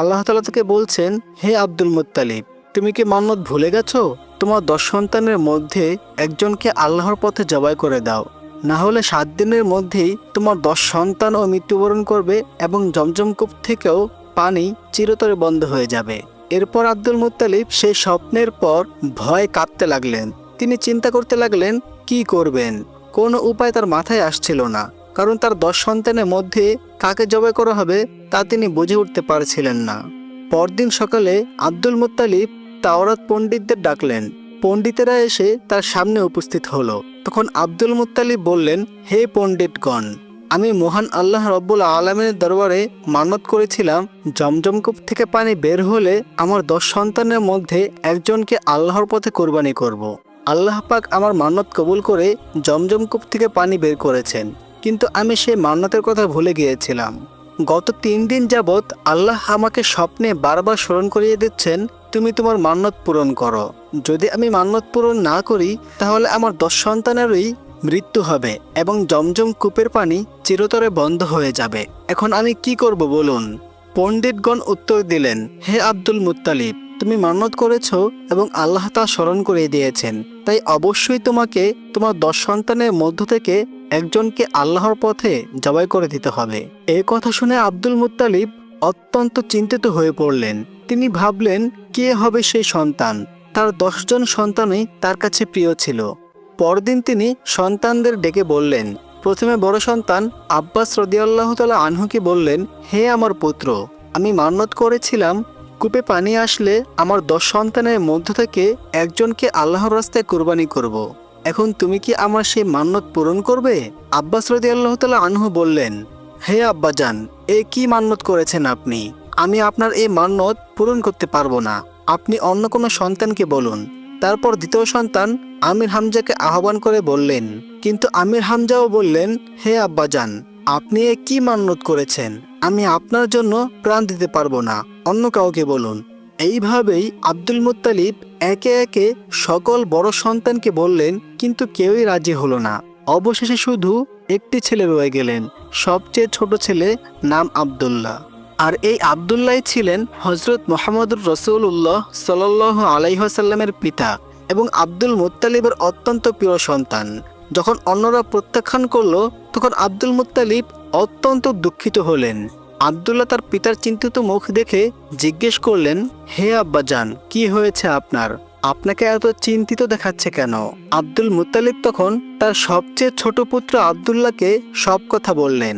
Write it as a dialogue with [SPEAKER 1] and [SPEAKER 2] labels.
[SPEAKER 1] আল্লাহ তালা তাকে বলছেন, হে আব্দুল মুত্তালিব, তুমি কি মান্নত ভুলে গেছো? তোমার দশ সন্তানের মধ্যে একজনকে আল্লাহর পথে জবাই করে দাও। না হলে সাত দিনের মধ্যেই তোমার দশ সন্তান ও মৃত্যুবরণ করবে এবং জমজম কূপ থেকেও পানি চিরতরে বন্ধ হয়ে যাবে। এরপর আব্দুল মুত্তালিব সেই স্বপ্নের পর ভয় কাঁপতে লাগলেন। তিনি চিন্তা করতে লাগলেন, কি করবেন? কোনো উপায় তার মাথায় আসছিল না। কারণ তার দশ সন্তানের মধ্যে কাকে জবাই করা হবে তা তিনি বুঝে উঠতে পারছিলেন না। পরদিন সকালে আব্দুল মুত্তালিব তাওরাত পণ্ডিতদের ডাকলেন। পণ্ডিতেরা এসে তার সামনে উপস্থিত হলো। তখন আব্দুল মুত্তালিব বললেন, হে পণ্ডিতগণ, আমি মহান আল্লাহ রব্বুল আলমের দরবারে মানত করেছিলাম। জমজম কূপ থেকে পানি বের হলে আমার দশ সন্তানের মধ্যে একজনকে আল্লাহর পথে কোরবানি করব। আল্লাহ পাক আমার মানত কবুল করে জমজম কূপ থেকে পানি বের করেছেন। কিন্তু আমি সেই মান্যতের কথা ভুলে গিয়েছিলাম। গত তিন দিন যাবৎ আল্লাহ আমাকে স্বপ্নে বারবার স্মরণ করিয়ে দিচ্ছেন, তুমি তোমার মান্নত পূরণ করো। যদি আমি মান্নত পূরণ না করি, তাহলে আমার দশ সন্তানেরই মৃত্যু হবে এবং জমজম কূপের পানি চিরতরে বন্ধ হয়ে যাবে। এখন আমি কি করব বলুন? পণ্ডিতগণ উত্তর দিলেন, হে আব্দুল মুত্তালিব তুমি মান্যত করেছ এবং আল্লাহ তা স্মরণ করিয়ে দিয়েছেন। তাই অবশ্যই তোমাকে তোমার দশ সন্তানের মধ্য থেকে একজনকে আল্লাহর পথে জবাই করে দিতে হবে। এই কথা শুনে আব্দুল মুত্তালিব অত্যন্ত চিন্তিত হয়ে পড়লেন। তিনি ভাবলেন, কে হবে সেই সন্তান? তার দশজন সন্তানই তার কাছে প্রিয় ছিল। পরদিন তিনি সন্তানদের ডেকে বললেন, প্রথমে বড় সন্তান আব্বাস রদিয়াল্লাহ তালা আনহুকে বললেন, হে আমার পুত্র, আমি মান্যত করেছিলাম কূপে পানি আসলে আমার দশ সন্তানের মধ্য থেকে একজনকে আল্লাহর রাস্তায় কোরবানি করব। এখন তুমি কি আমার সেই মান্যত পূরণ করবে? আব্বাস রদি আল্লাহ তালা আনহু বললেন, হে আব্বাজান, এ কি মান্যত করেছেন আপনি? আমি আপনার এই মান্যত পূরণ করতে পারব না। আপনি অন্য কোনো সন্তানকে বলুন। তারপর দ্বিতীয় সন্তান আমির হামজাকে আহ্বান করে বললেন, কিন্তু আমির হামজাও বললেন, হে আব্বাজান, আপনি এ কি মান্যত করেছেন? আমি আপনার জন্য প্রাণ দিতে পারব না। অন্য কাউকে বলুন। এইভাবেই আব্দুল মুত্তালিব একে একে সকল বড় সন্তানকে বললেন, কিন্তু কেউই রাজি হলো না। অবশেষে শুধু একটি ছেলে রয়ে গেলেন, সবচেয়ে ছোট ছেলে নাম আব্দুল্লাহ। আর এই আবদুল্লাহ ছিলেন হজরত মোহাম্মদুর রসুল্লাহ সাল আলাইহাসাল্লামের পিতা এবং আব্দুল মুত্তালিবের অত্যন্ত প্রিয় সন্তান। যখন অন্যরা প্রত্যাখ্যান করল, তখন আব্দুল মুত্তালিব অত্যন্ত দুঃখিত হলেন। আবদুল্লাহ তার পিতার চিন্তিত মুখ দেখে জিজ্ঞেস করলেন, হে আব্বাজান, কি হয়েছে আপনার? আপনাকে এত চিন্তিত দেখাচ্ছে কেন? আব্দুল মুতালিব তখন তার সবচেয়ে ছোট পুত্র আবদুল্লাহকে সব কথা বললেন।